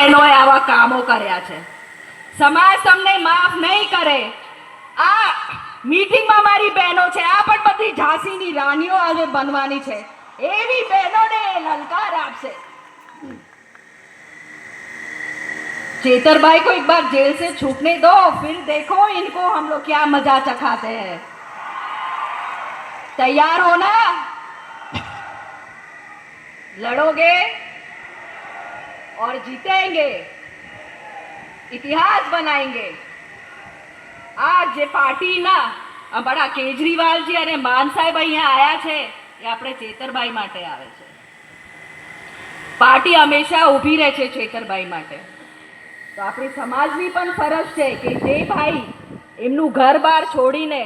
બહેનોએ આવા કામો કર્યા છે સમાજ તમને માફ નહીં કરે આ મીટિંગમાં મારી બહેનો છે આ પણ બધી ઝાંસીની રાણીઓ આજે બનવાની છે એવી બહેનોને એ લલકાર આપશે चेतर भाई को एक बार जेल से छूटने दो फिर देखो इनको हम लोग क्या मजा चखाते हैं तैयार हो ना लड़ोगे और जीतेंगे इतिहास बनाएंगे આ જે પાર્ટીના અમારા કેજરીવાલજી અને માન સાહેબ અહીંયા આવ્યા છે એ આપણે ચેતરભાઈ માટે આવે છે પાર્ટી હંમેશા ઊભી રહે છે ચેતરભાઈ માટે તો આપણી સમાજની પણ ફરજ છે કે જે ભાઈ એમનું ઘર બાર છોડીને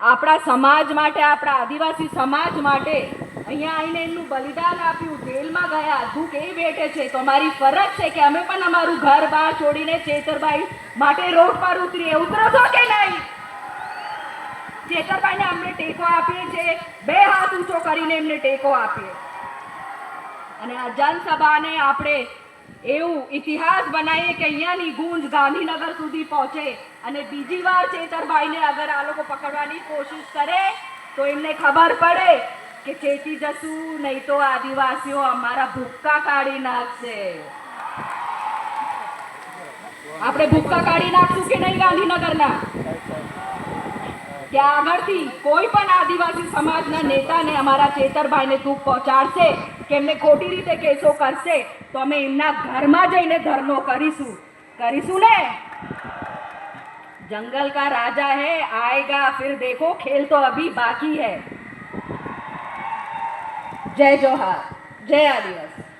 આપણા સમાજ માટે આપણા આદિવાસી સમાજ માટે અહીંયા આવીને એમનું બલિદાન આપ્યું, જેલમાં ગયા. દુઃખ એ બેઠે છે? તો અમારી ફરજ છે કે અમે પણ અમારું ઘર બહાર છોડીને ચેતરભાઈ માટે રોડ પર ઉતરીએ. ઉતરો છો કે નહીં? ચેતરભાઈને અમને ટેકો આપીએ છીએ. બે હાથ ઊંચો કરીને એમને ટેકો આપીએ. અને આ જનસભાને આપણે એવું ઇતિહાસ બનાવીએ કે અહીંયાની ગુંજ ગાંધીનગર સુધી પહોંચે. અને બીજી વાર ચેતરભાઈને અગર આ લોકો પકડવાની કોશિશ કરે, તો એમને ખબર પડે કે ખેતી જશું, નહીં તો આદિવાસીઓ અમારા ભૂક્કા કાઢી નાખશે. આપણે ભૂક્કા કાઢી નાખશું કે નહીં ગાંધીનગરના? ત્યાં આગળથી કોઈ પણ આદિવાસી સમાજના નેતાને અમારા ચેતરભાઈને દુઃખ પહોંચાડશે, કે એમને ખોટી રીતે કેસો કરશે, તો અમે એમના ઘરમાં જઈને ધરનો કરીશું. કરીશું ને? જંગલ કા રાજા હે, આયગા, ફિર દેખો, ખેલ તો અભી બાકી હૈ. જય જોહાર. જય આદિવાસી.